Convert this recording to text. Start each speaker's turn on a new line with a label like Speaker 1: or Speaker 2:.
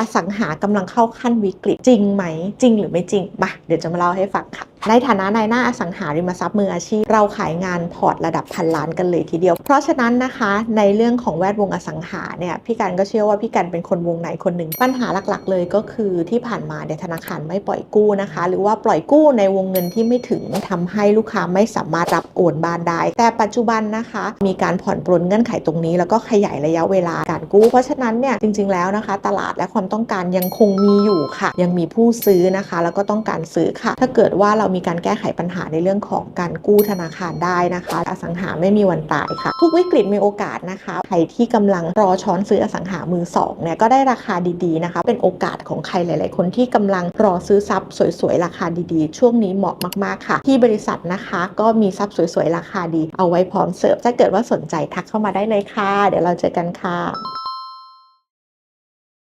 Speaker 1: อสังหากำลังเข้าขั้นวิกฤตจริงไหม จริงหรือไม่จริงมาเดี๋ยวจะมาเล่าให้ฟังค่ะในฐานะนายหน้าอสังหาริมทรัพย์มืออาชีพ เราขายงานพอร์ตระดับพันล้านกันเลยทีเดียว เพราะฉะนั้นนะคะในเรื่องของแวดวงอสังหาเนี่ยพี่กันก็เชื่อว่าพี่กันเป็นคนวงในคนหนึ่ง ปัญหาหลักๆ เลยก็คือที่ผ่านมาเนี่ยธนาคารไม่ปล่อยกู้นะคะ หรือว่าปล่อยกู้ในวงเงินที่ไม่ถึงทำให้ลูกค้าไม่สามารถรับโอนบ้านได้ แต่ปัจจุบันนะคะ มีการผ่อนปรนเงื่อนไขตรงนี้ แล้วก็ขยายระยะเวลาการกู้ เพราะฉะนั้นเนี่ยจริง ๆแล้วนะคะ ตลาดและความต้องการยังคงมีอยู่ค่ะ ยังมีผู้ซื้อนะคะ แล้วก็ต้องการซื้อค่ะ ถ้าเกิดว่าเรามีการแก้ไขปัญหาในเรื่องของการกู้ธนาคารได้นะคะ อสังหาไม่มีวันตายค่ะ ทุกวิกฤตมีโอกาสนะคะ ใครที่กำลังรอช้อนซื้ออสังหามือสองเนี่ยก็ได้ราคาดีๆนะคะ เป็นโอกาสของใครหลาย ๆ คนที่กำลังรอซื้อทรัพย์สวยๆราคาดีๆ ช่วงนี้เหมาะมากๆค่ะ ที่บริษัทนะคะก็มีทรัพย์สวยๆราคาดี เอาไว้พร้อมเสิร์ฟถ้าเกิดว่าสนใจทักเข้ามาได้เลยค่ะ เดี๋ยวเราเจอกันค่ะ